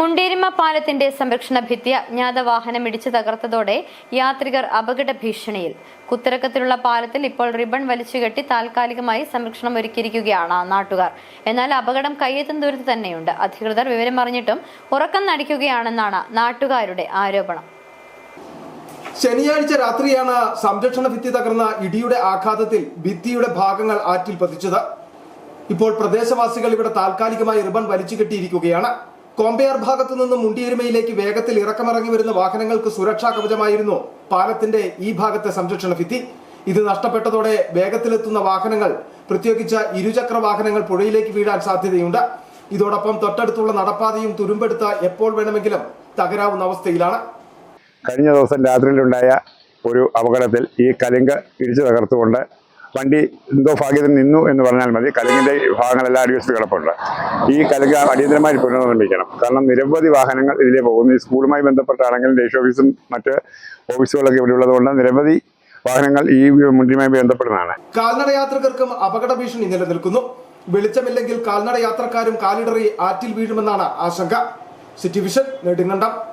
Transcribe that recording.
മുണ്ടേരിമ പാലത്തിന്റെ സംരക്ഷണ ഭിത്തി അജ്ഞാത വാഹനം ഇടിച്ചു തകർത്തതോടെ യാത്രികർ അപകട ഭീഷണിയിൽ. കുത്തിറക്കത്തിലുള്ള പാലത്തിൽ ഇപ്പോൾ റിബൺ വലിച്ചുകെട്ടി താൽക്കാലികമായി സംരക്ഷണം ഒരുക്കിയിരിക്കുകയാണ് നാട്ടുകാർ. എന്നാൽ അപകടം കയ്യേറ്റം ദൂരത്ത് തന്നെയുണ്ട്. അധികൃതർ വിവരം അറിഞ്ഞിട്ടും ഉറക്കം നടിക്കുകയാണെന്നാണ് നാട്ടുകാരുടെ ആരോപണം. ശനിയാഴ്ച രാത്രിയാണ് സംരക്ഷണ ഭിത്തി തകർന്ന ഇടിയുടെ ആഘാതത്തിൽ ഭിത്തിയുടെ ഭാഗങ്ങൾ ആറ്റിൽ പതിച്ചത്. ഇപ്പോൾ പ്രദേശവാസികൾ ഇവിടെ താൽക്കാലികമായി റിബൺ വലിച്ചു കെട്ടിയിരിക്കുകയാണ്. കോമ്പയാർ ഭാഗത്തു നിന്നും മുണ്ടിയെരുമയിലേക്ക് വേഗത്തിൽ ഇറക്കമിറങ്ങി വരുന്ന വാഹനങ്ങൾക്ക് സുരക്ഷാ കവചമായിരുന്നു പാലത്തിന്റെ ഈ ഭാഗത്തെ സംരക്ഷണ ഭിത്തി. ഇത് നഷ്ടപ്പെട്ടതോടെ വേഗത്തിലെത്തുന്ന വാഹനങ്ങൾ പ്രത്യേകിച്ച് ഇരുചക്ര വാഹനങ്ങൾ പുഴയിലേക്ക് വീഴാൻ സാധ്യതയുണ്ട്. ഇതോടൊപ്പം തൊട്ടടുത്തുള്ള നടപ്പാതയും തുരുമ്പെടുത്ത എപ്പോൾ വേണമെങ്കിലും തകരാവുന്ന അവസ്ഥയിലാണ്. കഴിഞ്ഞ ദിവസം രാത്രിയിലുണ്ടായ ഒരു അപകടത്തിൽ ഈ കലിങ്ക് ഇടിച്ചു തകർത്തുകൊണ്ട് വണ്ടി എന്തോ നിന്നു എന്ന് പറഞ്ഞാൽ മതി. കലിങ്ങിന്റെ ഭാഗങ്ങളെല്ലാം അടിവശത്ത് കിടപ്പുണ്ട്. ഈ കലിങ്ക് അടിയന്തരമായി പുനർനിർമ്മിക്കണം. കാരണം നിരവധി വാഹനങ്ങൾ ഇതിലേ പോകുന്നു. ഈ സ്കൂളുമായി ബന്ധപ്പെട്ടാണെങ്കിലും ദേശീയ ഓഫീസും മറ്റ് ഓഫീസുകളൊക്കെ ഇവിടെ ഉള്ളതുകൊണ്ട് നിരവധി വാഹനങ്ങൾ ഈ മുണ്ടിയുമായി ബന്ധപ്പെടുന്നതാണ്. കാൽനട യാത്രികർക്കും അപകട ഭീഷണി നിലനിൽക്കുന്നു വെളിച്ചമില്ലെങ്കിൽ കാൽനട യാത്രക്കാരും കാലിടറി ആറ്റിൽ വീഴുമെന്നാണ് ആശങ്ക. City vision Nedumkandam.